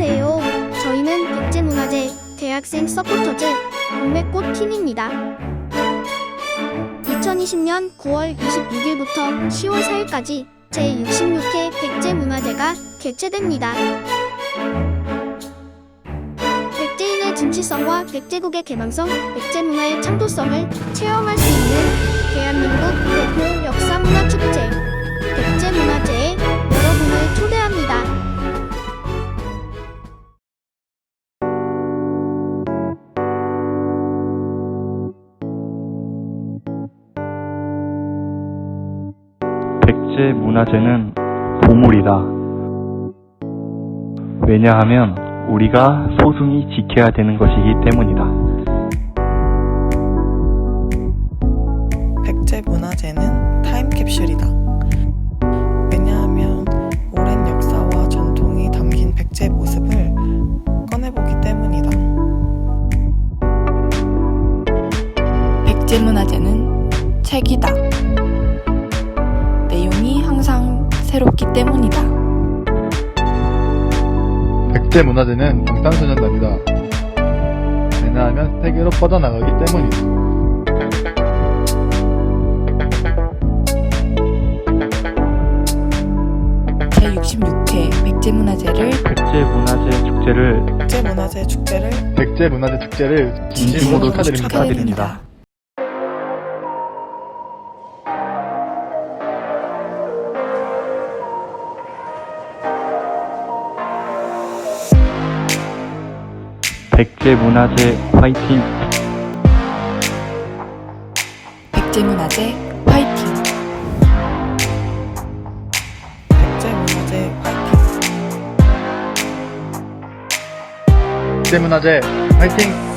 해주세요. 저희는 국제문화재, 대학생 서포터즈 동맥꽃 팀입니다. 2020년 9월 26일부터 10월 4일까지 제66회 백제문화제가 개최됩니다. 백제인의 진취성과 백제국의 개방성, 백제문화의 창조성을 체험할 수 있는 백제 문화재는 보물이다. 왜냐하면 우리가 소중히 지켜야 되는 것이기 때문이다. 백제 문화재는 타임캡슐이다. 왜냐하면 오랜 역사와 전통이 담긴 백제 모습을 꺼내보기 때문이다. 백제 문화재는 책이다. 새롭기 때문이다. 백제 문화재는 방탄소년단이다. 왜냐하면 세계로 뻗어나가기 때문이다. 제66회 백제문화제를 백제 문화재 축제를 백제 문화재 축제를 백제 문화재 축제를 진심으로 축하드립니다. 축하드립니다. 백제 문화재 화이팅! 백제문화제 화이팅! 백제 문화재 화이팅! 백제 문화재 화이팅!